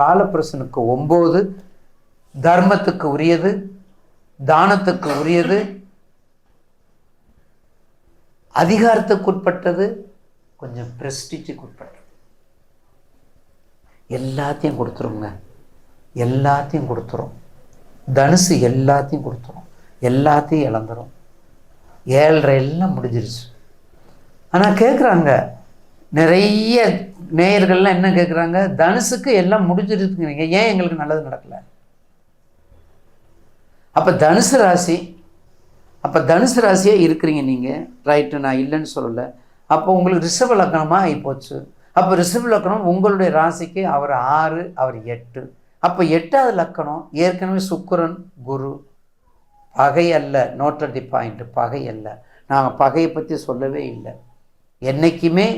காலப்புருஷனுக்கு ஒம்பது தர்மத்துக்கு உரியது தானத்துக்கு உரியது அதிகாரத்துக்கு கொஞ்சம் பிரஸ்டிஜுக்கு உட்பட்டது எல்லாத்தையும் கொடுத்துருங்க. எல்லாத்தையும் கொடுத்துரும். தனுசு எல்லாத்தையும் கொடுத்துரும். எல்லாத்தையும் இழந்துரும். ஏழரை எல்லாம் முடிஞ்சிருச்சு. ஆனால் கேட்குறாங்க நிறைய நேயர்கள்லாம் என்ன கேட்குறாங்க தனுசுக்கு எல்லாம் முடிஞ்சிருக்குங்கிறீங்க ஏன் எங்களுக்கு நல்லது நடக்கலை? அப்போ தனுசு ராசி அப்போ தனுசு ராசியாக இருக்கிறீங்க நீங்கள் ரைட்டு நான் இல்லைன்னு சொல்லலை. அப்போ உங்களுக்கு ரிஷப லக்கணமாக ஆகிப்போச்சு அப்போ ரிஷப லக்கணம் உங்களுடைய ராசிக்கு அவர் ஆறு அவர் எட்டு. அப்போ எட்டாவது லக்கணம் ஏற்கனவே சுக்கரன் குரு. பகை அல்ல. நோட் தி பாயிண்ட் பகை அல்ல. நாங்கள் பகையை பற்றி சொல்லவே இல்லை. என்றைக்குமே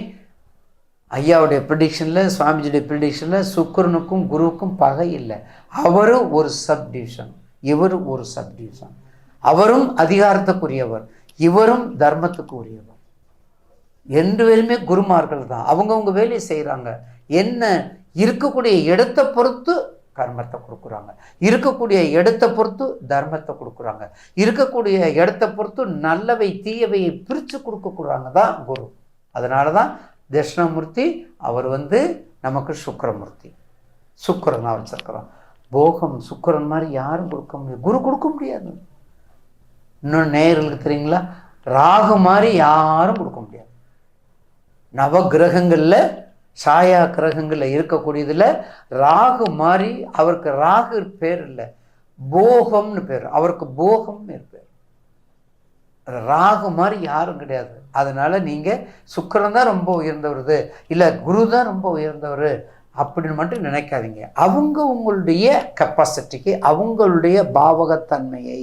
ஐயாவுடைய ப்ரிடிக்ஷனில் சுவாமிஜியுடைய ப்ரிடிக்ஷனில் சுக்கரனுக்கும் குருவுக்கும் பகை இல்லை. அவரும் ஒரு சப்டிவிஷன் இவரும் இவர் ஒரு சப்டிவிஷன் அவரும் அதிகாரத்துக்குரியவர். இவரும் தர்மத்துக்கு உரியவர் ரெண்டு பேருமே குருமார்கள் தான். அவங்கவுங்க வேலையை செய்கிறாங்க என்ன? இருக்கக்கூடிய இடத்தை பொறுத்து கர்மத்தை கொடுக்குறாங்க. இருக்கக்கூடிய இடத்தை பொறுத்து தர்மத்தை கொடுக்குறாங்க. இருக்கக்கூடிய இடத்தை பொறுத்து நல்லவை தீயவையை பிரித்து கொடுக்கக்கூடாங்க தான் குரு. அதனால தான் தட்சிணாமூர்த்தி அவர் வந்து நமக்கு சுக்கரமூர்த்தி. சுக்கரனாக வச்சிருக்கிறோம். போகம் சுக்கரன் மாதிரி யாரும் கொடுக்க முடியாது. குரு கொடுக்க முடியாது. இன்னும் நேயர்களுக்கு தெரியுங்களா? ராகு மாதிரி யாரும் கொடுக்க முடியாது. நவ கிரகங்களில் சாயா கிரகங்களில் இருக்கக்கூடியதில் ராகு மாதிரி அவருக்கு ராகு பேர் இல்லை. போகம்னு பேர். அவருக்கு போகம்னு பேர். ராகு மாதிரி யாரும் கிடையாது. அதனால் நீங்கள் சுக்கரன் தான் ரொம்ப உயர்ந்தவர் இல்லை குரு தான் ரொம்ப உயர்ந்தவர் அப்படின்னு மட்டும் நினைக்காதீங்க. அவங்க உங்களுடைய கெப்பாசிட்டிக்கு அவங்களுடைய பாவகத்தன்மையை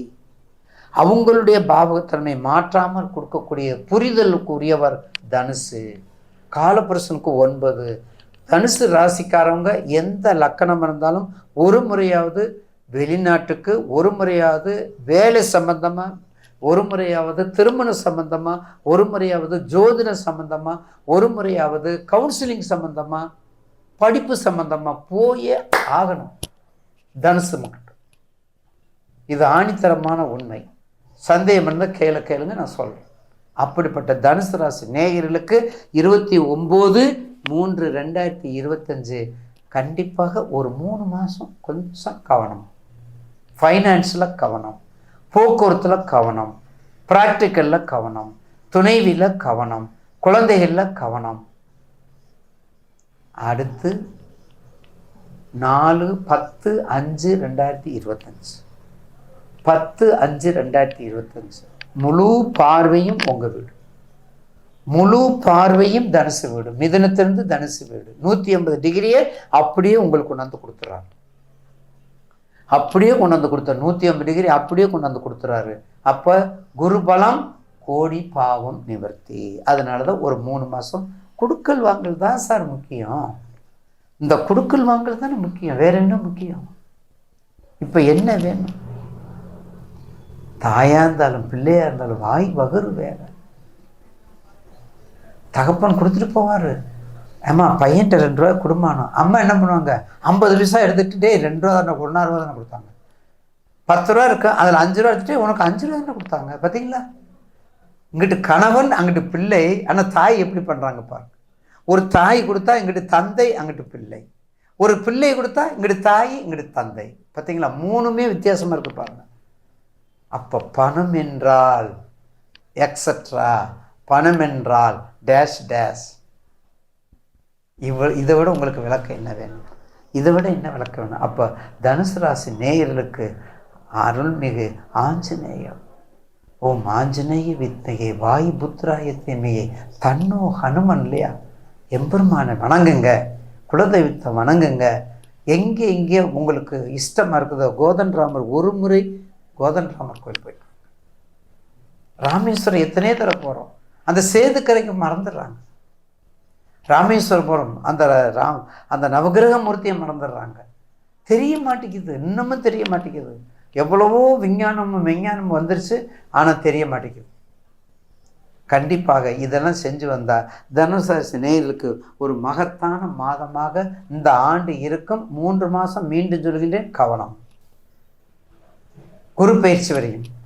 அவங்களுடைய பாவகத்தன்மை மாற்றாமல் கொடுக்கக்கூடிய புரிதலுக்கு உரியவர் தனுசு. காலபுருஷனுக்கு ஒன்பது. தனுசு ராசிக்காரவங்க எந்த லக்கணம் இருந்தாலும் ஒரு முறையாவது வெளிநாட்டுக்கு ஒரு முறையாவது வேலை சம்பந்தமாக ஒரு முறையாவது திருமண சம்பந்தமாக ஒரு முறையாவது ஜோதிட சம்பந்தமாக ஒரு முறையாவது கவுன்சிலிங் சம்பந்தமாக படிப்பு சம்பந்தமாக போயே ஆகணும். தனுசு மட்டும். இது ஆணித்தரமான உண்மை. சந்தேகம் இருந்தால் கேள கேளுங்க நான் சொல்கிறேன் அப்படிப்பட்ட தனுசு ராசி நேயர்களுக்கு இருபத்தி ஒம்பது மூன்று ரெண்டாயிரத்தி இருபத்தஞ்சு கண்டிப்பாக ஒரு மூணு மாதம் கொஞ்சம் கவனம். ஃபைனான்ஸில் கவனம். போக்குவரத்தில் கவனம் ப்ராக்டிக்கலில் கவனம் துணைவியில் கவனம் குழந்தைகளில் கவனம். அடுத்து நாலு பத்து அஞ்சு ரெண்டாயிரத்தி இருபத்தஞ்சு. பத்து அஞ்சு ரெண்டாயிரத்தி இருபத்தஞ்சு. முழு பார்வையும் உங்கள் வீடு. முழு பார்வையும் தனுசு வீடு. மிதனத்திலிருந்து தனுசு வீடு. நூற்றி ஐம்பது டிகிரியை அப்படியே உங்களுக்கு கொண்டாந்து கொடுத்துட்றாங்க அப்படியே கொண்டாந்து கொடுத்தார். நூற்றி ஐம்பது டிகிரி அப்படியே கொண்டு வந்து கொடுத்துறாரு. அப்போ குருபலம் கோடி பாவம் நிவர்த்தி. அதனால தான் ஒரு மூணு மாதம் குடுக்கல் வாங்கல் தான் சார் முக்கியம். இந்த குடுக்கல் வாங்கல் தானே முக்கியம். வேற என்ன முக்கியம்? இப்போ என்ன வேணும்? தாயாக இருந்தாலும் பிள்ளையாக இருந்தாலும் வாய் வகுறு வேற. தகப்பன் கொடுத்துட்டு போவார். ஏம்மா பையன்கிட்ட ரெண்டு ரூபா குடும்பம் அம்மா என்ன பண்ணுவாங்க? ஐம்பது பைசா எடுத்துகிட்டு ரெண்டு ரூபா தானே ஒன்றா ரூபா தானே கொடுத்தாங்க. பத்து ரூபா இருக்கு அதில் அஞ்சு ரூபா எடுத்துகிட்டு உனக்கு அஞ்சு ரூபா தானே கொடுத்தாங்க. பார்த்தீங்களா இங்கிட்டு கணவன் அங்கிட்டு பிள்ளை ஆனால் தாய் எப்படி பண்ணுறாங்க பாருங்க. ஒரு தாய் கொடுத்தா இங்கிட்டு தந்தை அங்கிட்டு பிள்ளை. ஒரு பிள்ளை கொடுத்தா இங்கிட்டு தாய் இங்கிட்டு தந்தை. பார்த்தீங்களா மூணுமே வித்தியாசமாக இருக்கு பாருங்க. அப்போ பணம் என்றால் எக்ஸட்ரா பணம் என்றால் டேஷ் டேஷ் இவ இதை விட உங்களுக்கு விளக்கம் என்ன வேணும்? இதை விட என்ன விளக்கம் வேணும்? அப்போ தனுசு ராசி நேயர்களுக்கு அருள்மிகு ஆஞ்சநேயம். ஓம் ஆஞ்சநேய வித்தையே வாயு புத்திராய தீமையை தன்னோ ஹனுமன் இல்லையா? எம்பெருமானை வணங்குங்க குலதெய்வத்தை வணங்குங்க. எங்கே எங்கே உங்களுக்கு இஷ்டமாக இருக்குதோ கோதன் ராமர் ஒரு முறை கோதன் ராமர் கோயில் போயிட்டு ராமேஸ்வரம் எத்தனையோ தர போகிறோம் அந்த சேதுக்கரைக்கு மறந்துடுறாங்க. ராமேஸ்வரபுரம் அந்த ராம் அந்த நவகிரக மூர்த்தியை மறந்துடுறாங்க. தெரிய மாட்டேங்குது. இன்னமும் தெரிய மாட்டேங்குது. எவ்வளவோ விஞ்ஞானமும் விஞ்ஞானமும் வந்துருச்சு ஆனால் தெரிய மாட்டேங்குது. கண்டிப்பாக இதெல்லாம் செஞ்சு வந்தால் தனுசு ராசி நேயர்களுக்கு ஒரு மகத்தான மாதமாக இந்த ஆண்டு இருக்கும். மூன்று மாதம் மீண்டும் சொல்கின்றேன் கவனம். குரு பயிற்சி வரையும்.